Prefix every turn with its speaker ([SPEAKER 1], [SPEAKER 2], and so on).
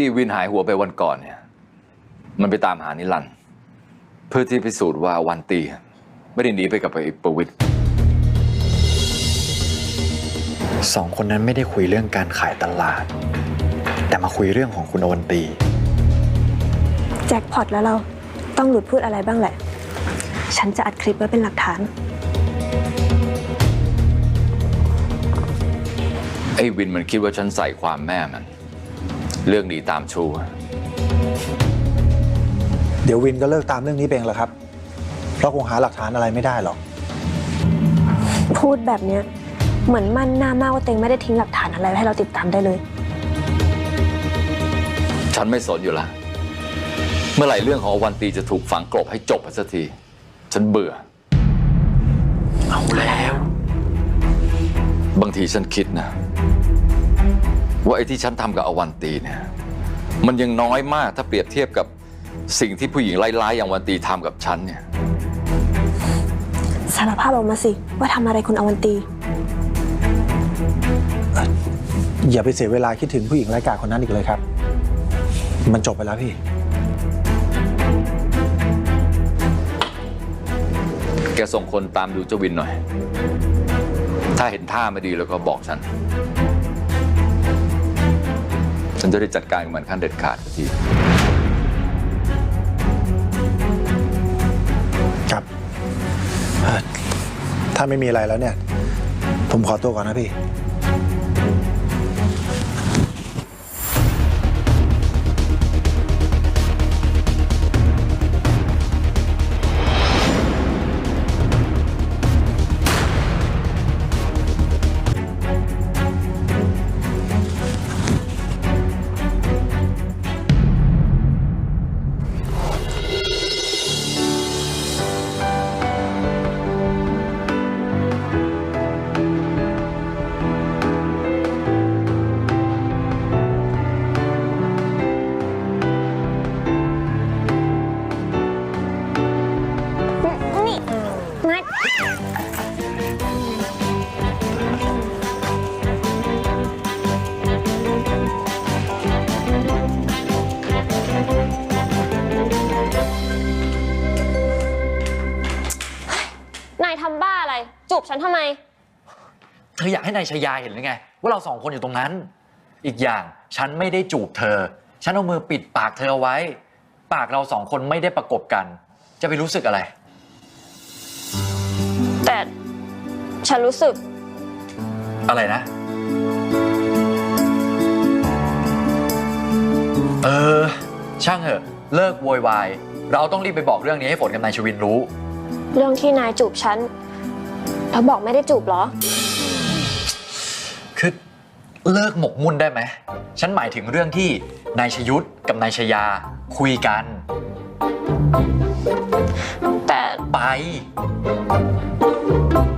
[SPEAKER 1] ที่วินหายหัวไปวันก่อนเนี่ย มันไปตามหานิรันดร์เพื่อที่พิสูจน์ว่าวันตี ไม่ได้หนีไปกับไอ้ประวิตร
[SPEAKER 2] สองคนนั้นไม่ได้คุยเรื่องการขายตลาด แต่มาคุยเรื่องของคุณอวันตี
[SPEAKER 3] แจ็คพอตแล้วเราต้องหลุดพูดอะไรบ้างแหละ ฉันจะอัดคลิปไว้เป็นหลักฐาน
[SPEAKER 1] ไอ้วินมันคิดว่าฉันใส่ความแม่มัน เรื่องหนีตามชู้
[SPEAKER 4] เดี๋ยววินก็เลิกตามเรื่องนี้ไปเองแหละครับ เพราะคงหาหลักฐานอะไรไม่ได้หรอก
[SPEAKER 3] พูดแบบเนี้ยเหมือนมั่นหน้ามากว่าเต็งไม่ได้ทิ้งหลักฐานอะไรไว้ให้เราติดตามได้เลย
[SPEAKER 1] ฉันไม่สนอยู่ละ เมื่อไหร่เรื่องของวันตีจะถูกฝังกลบให้จบไปสักที ฉันเบื่อ
[SPEAKER 2] เอาแล้ว
[SPEAKER 1] บางทีฉันคิดนะ ว่าไอ้ที่ฉันทำกับอวันตีเนี่ยมันยังน้อยมากถ้าเปรียบเทียบกับสิ่งที่ผู้หญิงไร้ๆอย่างวันตีทำกับฉันเนี่ย
[SPEAKER 3] สารภาพออกมาสิว่าทำอะไรคุณอวันตี
[SPEAKER 4] อย่าไปเสียเวลาคิดถึงผู้หญิงไร้กาจคนนั้นอีกเลยครับ มันจบไปแล้วพี่
[SPEAKER 1] แกส่งคนตามดูเจ้าวินหน่อย ถ้าเห็นท่าไม่ดีแล้วก็บอกฉันฉั นจะได้จัดการกับมันขั้นเด็ดขาดสักที
[SPEAKER 4] ครับเอ่อถ้าไม่มีอะไรแล้วเนี่ย ผมขอตัวก่อนนะพี่
[SPEAKER 3] จูบฉันทำไม
[SPEAKER 2] เธออยากให้นายชายาเห็นหรือไง ว่าเราสองคนอยู่ตรงนั้น อีกอย่างฉันไม่ได้จูบเธอ ฉันเอามือปิดปากเธอเอาไว้ ปากเราสองคนไม่ได้ประกบกัน จะไปรู้สึกอะไร
[SPEAKER 3] แต่ฉันรู้สึก
[SPEAKER 2] อะไรนะ เออ ช่างเหอะ เลิกโวยวาย เราต้องรีบไปบอกเรื่องนี้ให้ฝนกับนายชวินรู้
[SPEAKER 3] เรื่องที่นายจูบฉัน แล้วบอกไม่ได้จูบเหรอ
[SPEAKER 2] คือเลิกหมกมุ่นได้ไหม ฉันหมายถึงเรื่องที่นายชยุทธกับนายชยาคุยกัน
[SPEAKER 3] แต่
[SPEAKER 2] ไปไป